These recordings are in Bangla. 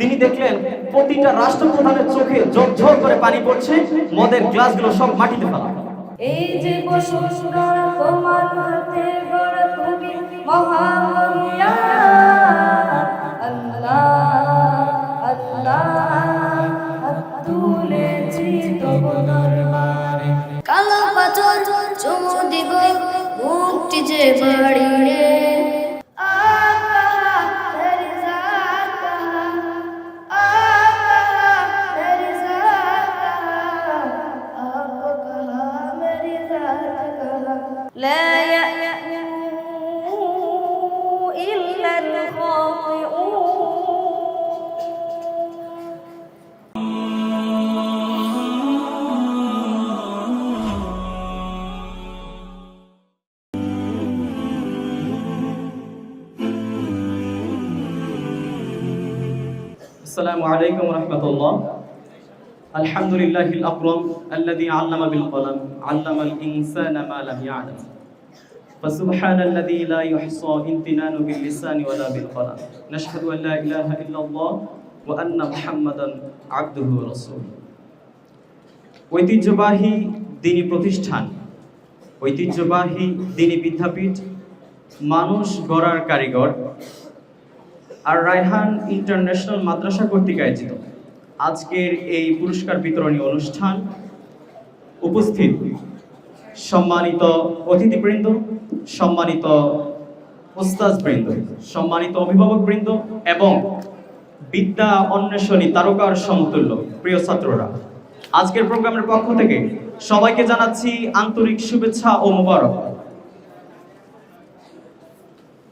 তিনি দেখলেন প্রতিটা রাষ্ট্রপ্রধানের চোখে ঝরঝর করে পানি পড়ছে, মদের গ্লাসগুলো সব মাটিতে ফেলা। এই যে বসুন্ধরা তোমার হাতে তুমি কালো পাথর চুমু দিব মুক্তি যে বাড়িয়ে। السلام عليكم ورحمة الله الحمد لله الأكرم الذي علم بالقلم علم الإنسان ما لم يعلم فسبحان الذي لا يحصى امتنان باللسان ولا بالقلم نشهد أن لا إله إلا الله وأن محمدا عبده ورسوله ঐতিহ্যবাহী দিনী প্রতিষ্ঠান ঐতিহ্যবাহী দিনী বিদ্যাপীঠ মানুষ গড়ার কারিগর আর রায়হান ইন্টারন্যাশনাল মাদ্রাসা কর্তৃক আয়োজিত। আজকের এই পুরস্কার বিতরণী অনুষ্ঠান উপস্থিত সম্মানিত অতিথিবৃন্দ, সম্মানিত ওস্তাজবৃন্দ সম্মানিত অভিভাবকবৃন্দ এবং বিদ্যা অন্বেষণী তারকার সমতুল্য প্রিয় ছাত্ররা। আজকের প্রোগ্রামের পক্ষ থেকে সবাইকে জানাচ্ছি আন্তরিক শুভেচ্ছা ও মোবারক।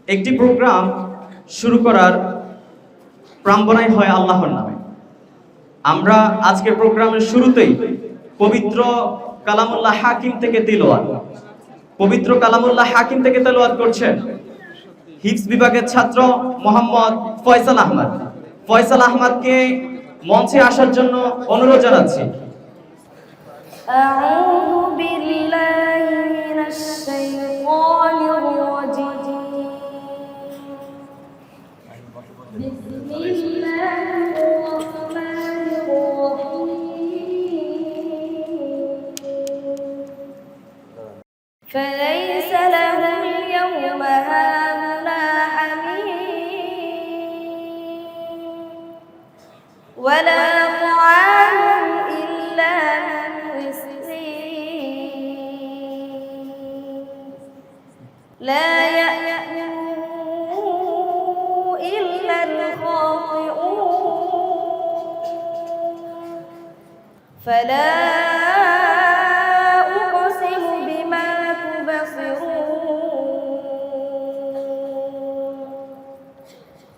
একটি প্রোগ্রাম শুরু করার প্রাঙ্গনাই হয় আল্লাহর নামে আমরা আজকের প্রোগ্রামের শুরুতেই পবিত্র কালামুল্লাহ হাকিম থেকে তিলোয়াত পবিত্র কালামুল্লাহ হাকিম থেকে তেলোয়াত করছেন হিফস বিভাগের ছাত্র মোহাম্মদ ফয়সাল আহমদ ফয়সাল আহমদকে মঞ্চে আসার জন্য অনুরোধ জানাচ্ছি أعوذ بالله من الشيطان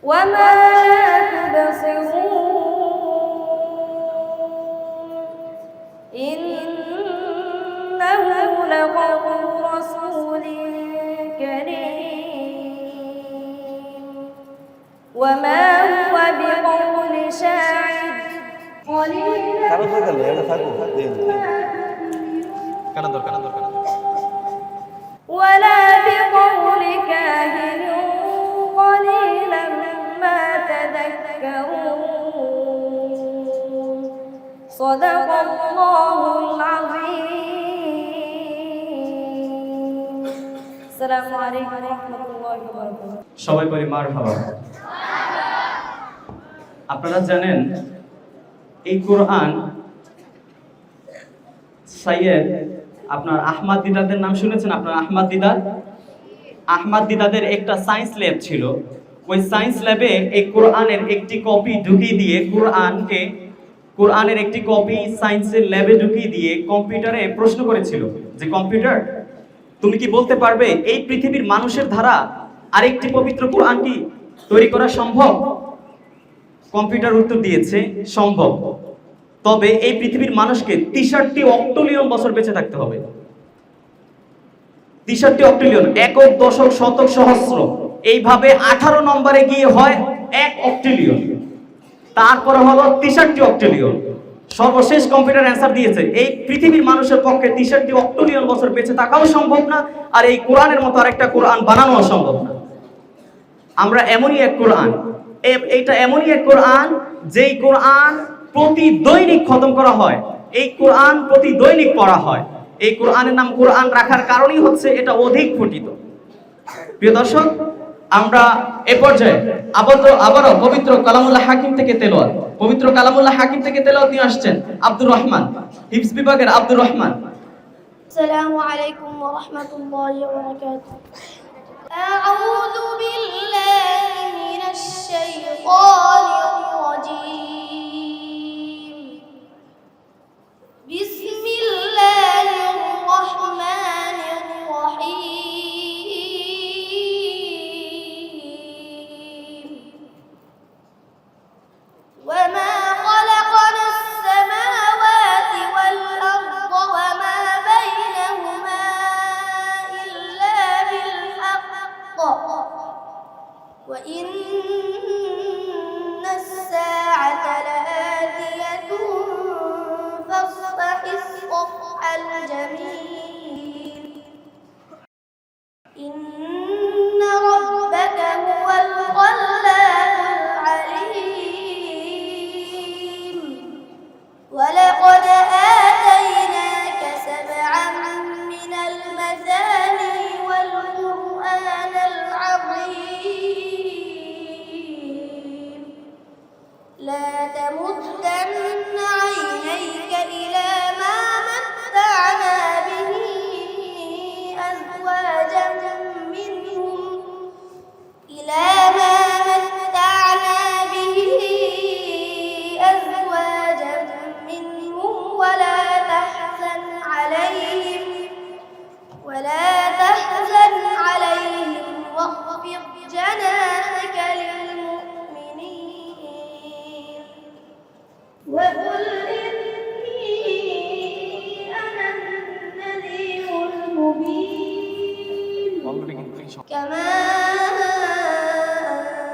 وما لا تبصرون. إنه لقول رسول كريم. وما هو بقول شاعر قليلا ولا بقول كاهن. صدق الله العظيم السلام عليكم ورحمة الله وبركاته সবাই বলি মার হাওয়া আপনারা জানেন এই কোরআন সাইয়েদ আপনার আহমাদ দিদাদের নাম শুনেছেন আপনার আহমাদ দিদার আহমাদ দিদাদের একটা সায়েন্স ল্যাব ছিল ওই সায়েন্স ল্যাবে এই কোরআনের একটি কপি ঢুকিয়ে দিয়ে কোরআনকে কোরআনের একটি কপি সায়েন্সের ল্যাবে ঢুকিয়ে দিয়ে কম্পিউটারে প্রশ্ন করেছিল যে, কম্পিউটার, তুমি কি বলতে পারবে এই পৃথিবীর মানুষের ধারা আরেকটি পবিত্র কোরআন কি? তৈরি করা সম্ভব? কম্পিউটার উত্তর দিয়েছে, সম্ভব। তবে এই পৃথিবীর মানুষকে তিষট্টি অক্টোলিয়ন বছর বেঁচে থাকতে হবে। তিষট্টি অক্টোলিয়ন, একক, দশক, শতক, সহস্র, এইভাবে আঠারো নম্বরে গিয়ে হয় এক অক্টোলিয়ন। তারপরে হলো তিষট্টি অক্টোলিয়ন। সর্বশেষ কম্পিউটার অ্যান্সার দিয়েছে, এই পৃথিবীর মানুষের পক্ষে তিষট্টি অক্টোলিয়ন বছর বেঁচে থাকাও সম্ভব না, আর এই কোরআনের মতো আরেকটা কোরআন বানানো সম্ভব না। আমরা এমনই এক কোরআন এইটা এমনই এক কোরআন যেই কোরআন প্রতি দৈনিক খতম করা হয়, এই কোরআন প্রতি দৈনিক পড়া হয়। এই কোরআনের নাম কোরআন রাখার কারণই হচ্ছে এটা অধিক পঠিত প্রিয় দর্শক আমরা এ পর্যায়ে আবার আবারও পবিত্র কালামুল্লাহ হাকিম থেকে তেলোয়ার পবিত্র কালামুল্লাহ হাকিম থেকে তেলোয়ার নিয়ে আসছেন আব্দুর রহমান হিপস বিভাগের আব্দুর রহমান। আসসালামু আলাইকুম ওয়া রাহমাতুল্লাহি ওয়া বারাকাতুহু। আউযু لا تمدن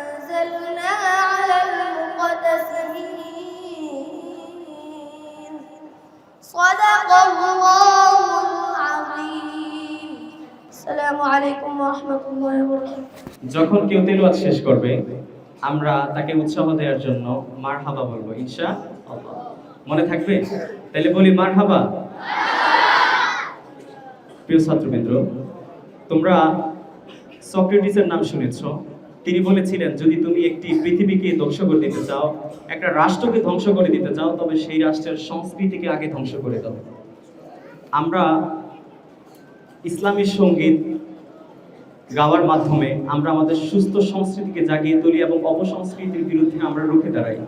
أنزلنا على المقتسمين صدق الله العظيم السلام عليكم ورحمة الله وبركاته যখন কেউ তেলাওয়াত শেষ করবে আমরা তাকে উৎসাহ দেওয়ার জন্য মারহাবা বলবো ইনশা আল্লাহ মনে থাকবে তাহলে বলি মারহাবা প্রিয় ছাত্রবৃন্দ তোমরা সক্রেটিসের নাম শুনেছ। তিনি বলেছিলেন, যদি তুমি একটি পৃথিবীকে ধ্বংস করে দিতে চাও, একটা রাষ্ট্রকে ধ্বংস করে দিতে চাও, তবে সেই রাষ্ট্রের সংস্কৃতিকে আগে ধ্বংস করে দাও। আমরা ইসলামী সংগীত গাওয়ার মাধ্যমে আমরা আমাদের সুস্থ সংস্কৃতিকে জাগিয়ে তুলি এবং অপসংস্কৃতির বিরুদ্ধে আমরা রুখে দাঁড়াই।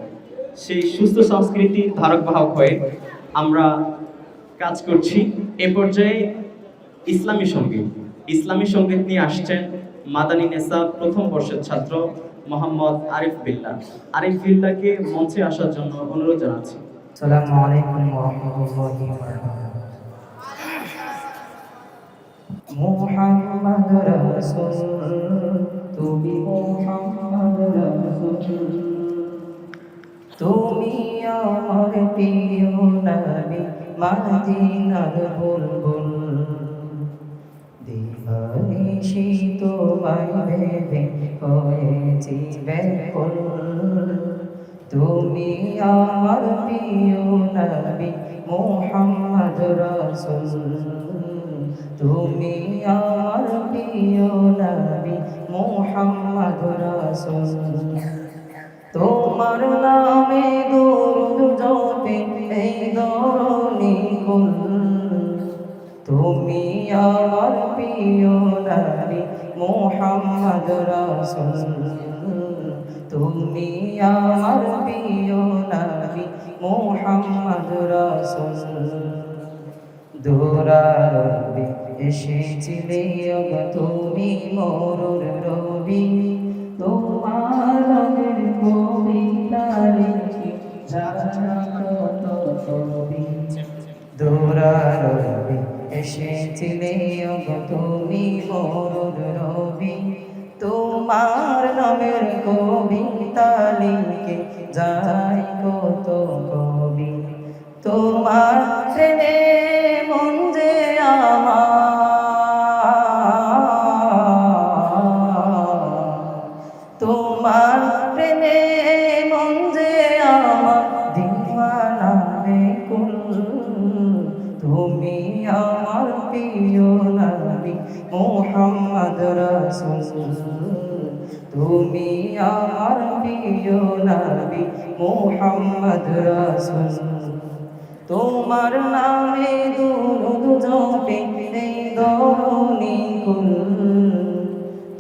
সেই সুস্থ সংস্কৃতির ধারক বাহক হয়ে আমরা কাজ করছি। এ পর্যায়ে ইসলামী সংগীত। ইসলামী সংগীত নিয়ে আসছেন মাদানী নেসা প্রথম বর্ষের ছাত্র মোহাম্মদ আরিফ বিল্লা। আরিফ বিল্লাকে মঞ্চে আসার জন্য অনুরোধ জানাচ্ছি। আসসালামু রাসূল তুমি মুহাম্মদ রাসূল তুমি আমার প্রিয় নবী মদিনার বুলবুল দিবানিশি তোমায় ভেবে হয়েছি ব্যাকুল তুমি আমার প্রিয় নবী মোহাম্মদ রসুল তুমি আমার প্রিয় নবী মোহাম্মদ রসুল তোমার নামে দরুদ জপে এই দরনি কুল তুমি আমার প্রিয় নবী মোহাম্মদ রাসূল তুমি আমার প্রিয় নবী মোহাম্মদ রাসূল দোরারবি এসেছিলে তুমি মোরর রবি তোমার কবিতা লিখি, জানা কত কবি। অগ তুমি মরুর রবি। তোমার নামের কবিতা লিখে যাই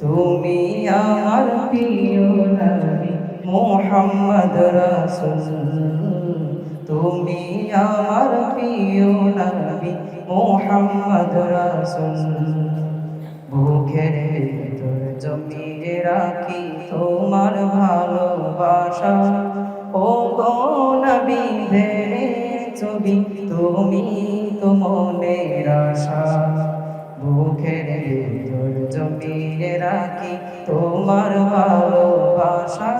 তুমি আমার প্রিয় নবী মোহাম্মদ রাসূল তুমি আমার প্রিয় নবী মোহাম্মদ রাসূল বুকের ভিতর জমিয়ে রাখি তোমার ভালোবাসা। ও গো নবী ছবি, তুমি তো মনের আশা। বুকের ভিতর জমিয়ে রাখি তোমার ভালোবাসা।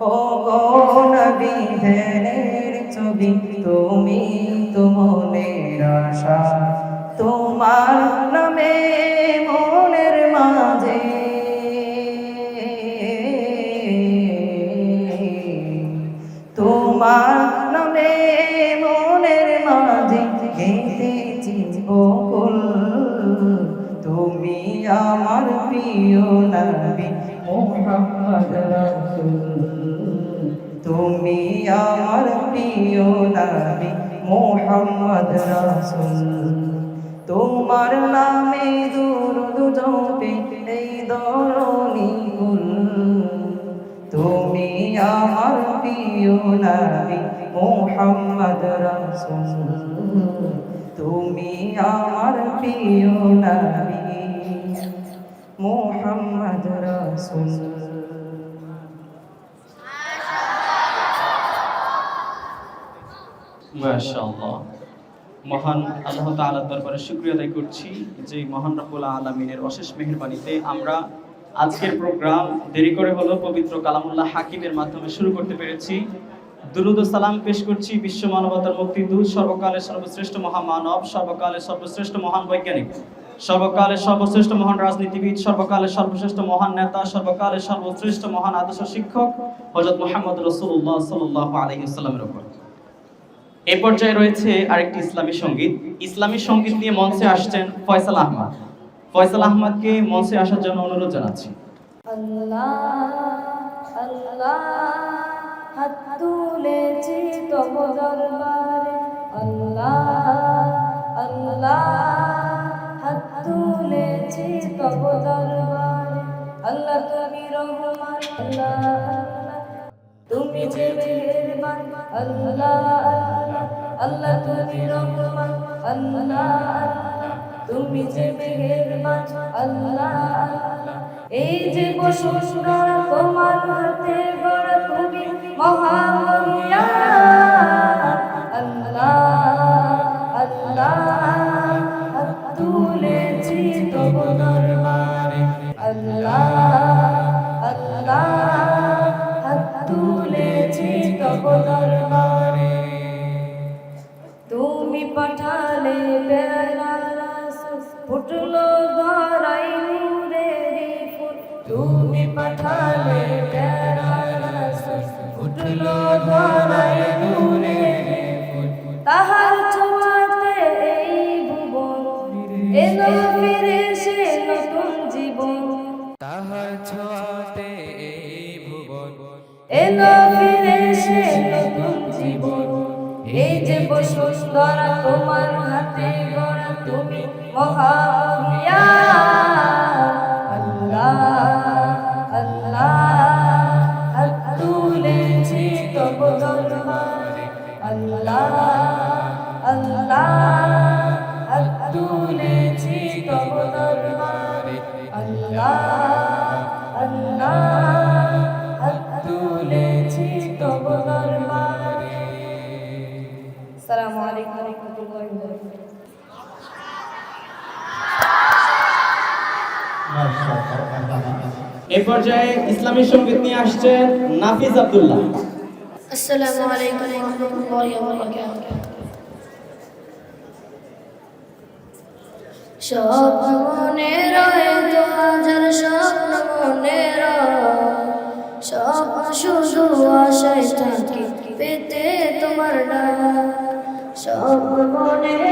ও গো নবী ছবি, তুমি তো মনের আশা। তোমার নামে মনের মাঝে নবী মোহাম্মদ রাসূল তুমি আমার প্রিয় নবী মোহাম্মদ রাসূল তোমার নামে দুরুদ জপে এই দরনি কুল তুমি আমার প্রিয় নবী মোহাম্মদ রাসূল তুমি আমার প্রিয় নবী মোহাম্মদ রাসূল। মহান আল্লাহ তাআলার দরবারে শুকরিয়া আদায় করছি যে মহান রব্বুল আলামিনের অশেষ মেহেরবানিতে আমরা আজকের প্রোগ্রাম দেরি করে হলো পবিত্র কালামুল্লাহ হাকিমের মাধ্যমে শুরু করতে পেরেছি। দুরুদ সালাম পেশ করছি বিশ্ব মানবতার মুক্তি মুক্তিদূত সর্বকালের সর্বশ্রেষ্ঠ মহামানব, সর্বকালের সর্বশ্রেষ্ঠ মহান বৈজ্ঞানিক। সর্বকালের সর্বশ্রেষ্ঠ মহান রাজনীতিবিদ, সর্বকালের সর্বশ্রেষ্ঠ মহান নেতা, সর্বকালের সর্বশ্রেষ্ঠ মহান আদর্শ শিক্ষক হযরত মুহাম্মদ রাসূলুল্লাহ সাল্লাল্লাহু আলাইহি ওয়াসাল্লামের উপর। এই পর্যায়ে রয়েছে আরেকটি ইসলামী সংগীত। ইসলামী সংগীত নিয়ে মঞ্চে আসছেন ফয়সাল আহমদ। ফয়সাল আহমদকে মঞ্চে আসার জন্য অনুরোধ জানাচ্ছি। আল্লাহ আল্লাহ আল্লাহ তুমি রহমান, আল্লাহ তুমি যে মেহেরবান, আল্লাহ আল্লাহ। তুমি রহমান যে মেহেরবান এই যে বসুন্ধরা তোমার হাতে গড়া তুমি পাঠালে ফুটলো ধরাই ফুল। তুমি পাঠালে ফুটলো ধরাই এই সুন্দর তোমার হাতে গড়া তুমি মহামিয়া পর্যায়ে ইসলামী সংগীত নিয়ে আসছেন নাফিজ আবদুল্লাহ। সব মনে রয়ে সব শুধু আশায় থাকি পেতে তোমার সব মনে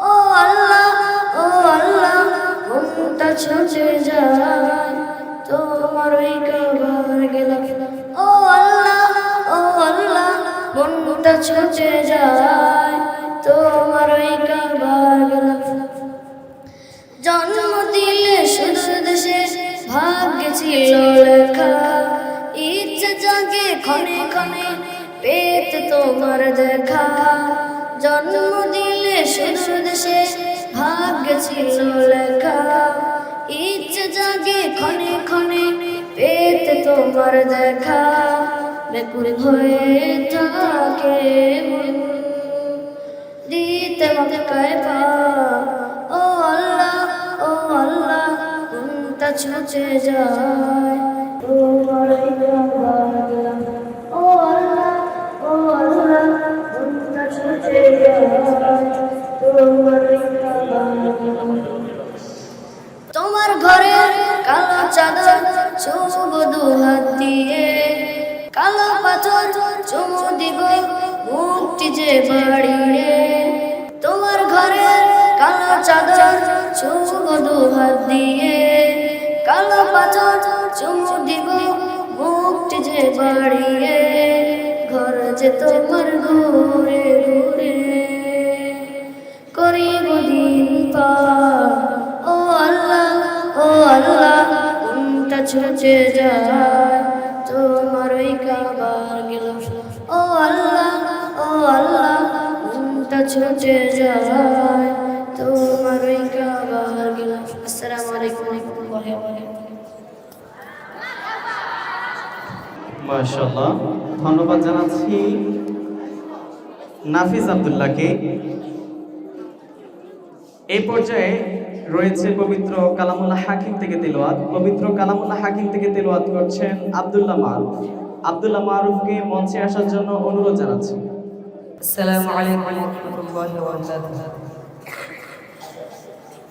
ও আল্লাহ ও আল্লাহ মনটা ছুঁচে পা ও আল্লাহ ও আল্লাহ কোনটা ছুটে যায়। ও আল্লাহ ও আল্লাহ কোনটা ছুটে যায়। তোমার ঘরে কালো চাদর চুব দু হাত দিয়ে। কালো পাথর চুমু দিব মুক্তি যে বাড়িয়ে। চাদর চুব দু হাত দিয়ে কালো পাথর চুমু দিব, মুক্তি যে বাড়িয়ে ঘর যে তোমার ঘুরে ঘুরে করিব দিন পার। ও আল্লাহ ও আল্লাহ কোনটা ছুটে যায় তোমার ওই কাবার গেল। ও আল্লাহ ও আল্লাহ কোনটা ছুটে যায় তোমার আসসালামু আলাইকুম মাশাআল্লাহ ধন্যবাদ জানাচ্ছি নাফিস আব্দুল্লাহকে। এই পর্যায়ে রয়েছে পবিত্র কালামুল্লাহ হাকিম থেকে তেলাওয়াত। পবিত্র কালামুল্লাহ হাকিম থেকে তেলাওয়াত করছেন আব্দুল্লাহ মারুফ আব্দুল্লাহ মারুফকে মঞ্চে আসার জন্য অনুরোধ জানাচ্ছি। আসসালামু আলাইকুম ওয়া রাহমাতুল্লাহি ওয়া বারাকাতুহু।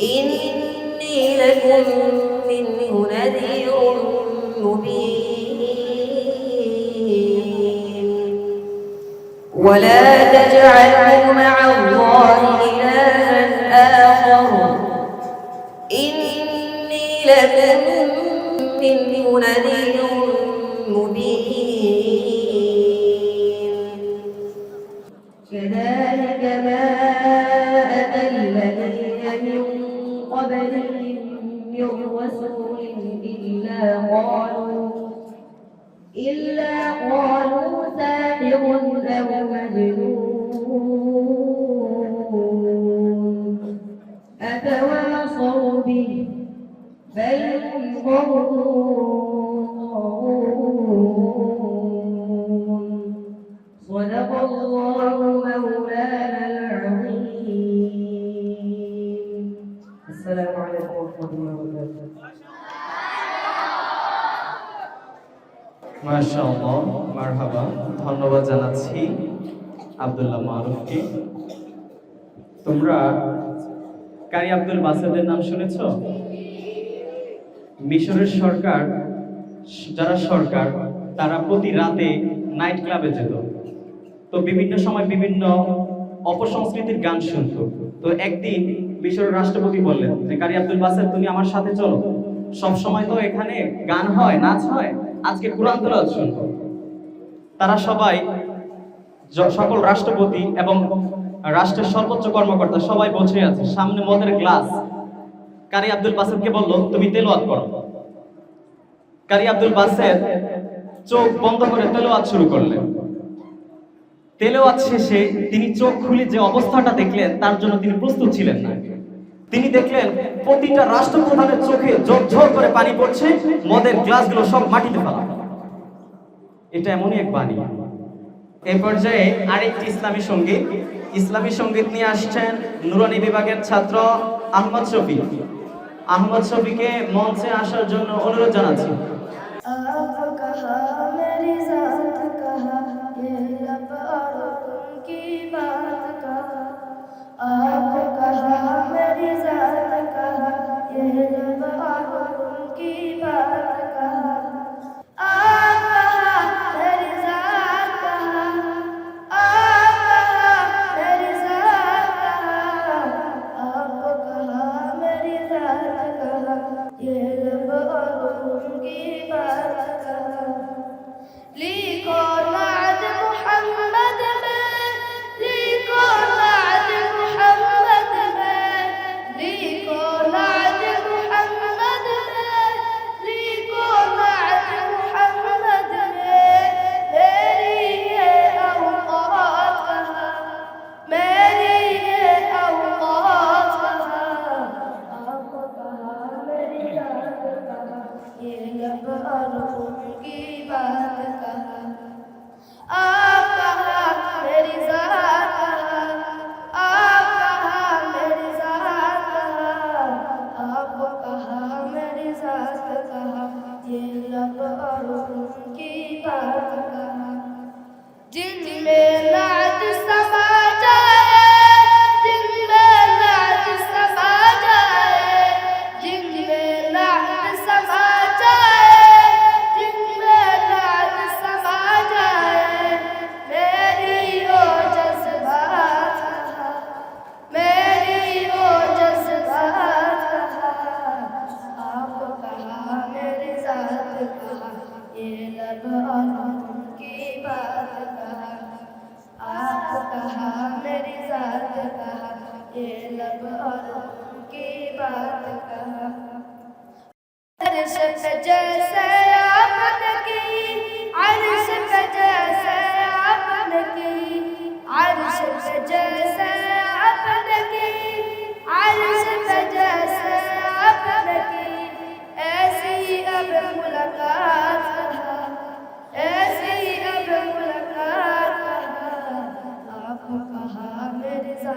إني لكم مبين. ولا تجعلوا مع الله إلها آخر. إني لكم منه نذير أتواصوا به بل هم قوم طاغون صدق الله مولانا العظيم السلام عليكم ورحمة الله وبركاته মাশাআল্লাহ মারহাবা ধন্যবাদ জানাচ্ছি আব্দুল্লাহ মারুফকে তোমরা কারি আব্দুল বাসেদের নাম শুনেছো? মিশরের সরকার, যারা সরকার, তারা প্রতি রাতে নাইট ক্লাবে যেত। তো বিভিন্ন সময় বিভিন্ন অপসংস্কৃতির গান শুনতো। তো একদিন মিশরের রাষ্ট্রপতি বললেন যে, কারি আব্দুল বাসের, তুমি আমার সাথে চলো। সব সময় তো এখানে গান হয়, নাচ হয়, আজকে কোরআন তেলাওয়াত শুনব। তারা সবাই সকল রাষ্ট্রপতি এবং রাষ্ট্রের সর্বোচ্চ কর্মকর্তা সবাই বসে আছে, সামনে মদের গ্লাস। কারি আব্দুল বাসেদকে বলল, তুমি তেলোয়াত করো। কারি আব্দুল বাসেদ চোখ বন্ধ করে তেলোয়াত শুরু করলেন। তেলোয়াত শেষে তিনি চোখ খুলে যে অবস্থাটা দেখলেন, তার জন্য তিনি প্রস্তুত ছিলেন না। তিনি দেখলেন, প্রতিটা রাষ্ট্রপ্রধানের চোখে জোর করে পানি পড়ছে, মদের গ্লাসগুলো সব মাটিতে ফেলা। এটা এমনই এক বাণী। এ পর্যায়ে আরেকটি ইসলামী সংগীত ইসলামী সংগীত নিয়ে আসছেন নুরানি বিভাগের ছাত্র আহমদ শফি। আহমদ শফিকে মঞ্চে আসার জন্য অনুরোধ জানাচ্ছি।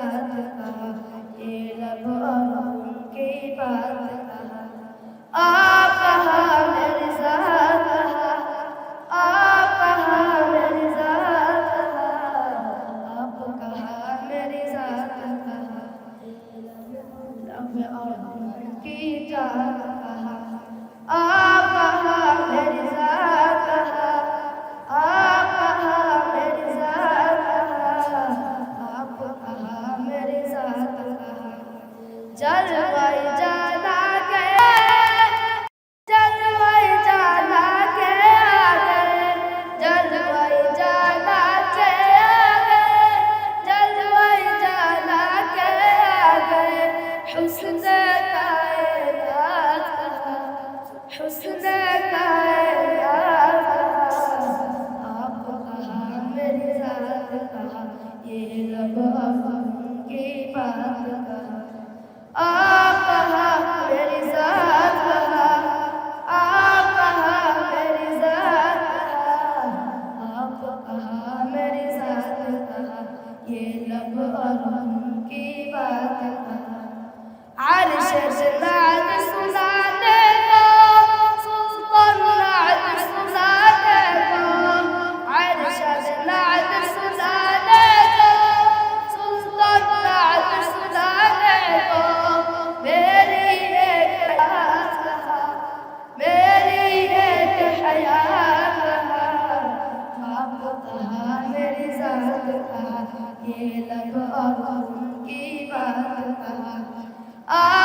बात कहा ये रब और उनकी बात कहा आ Ah.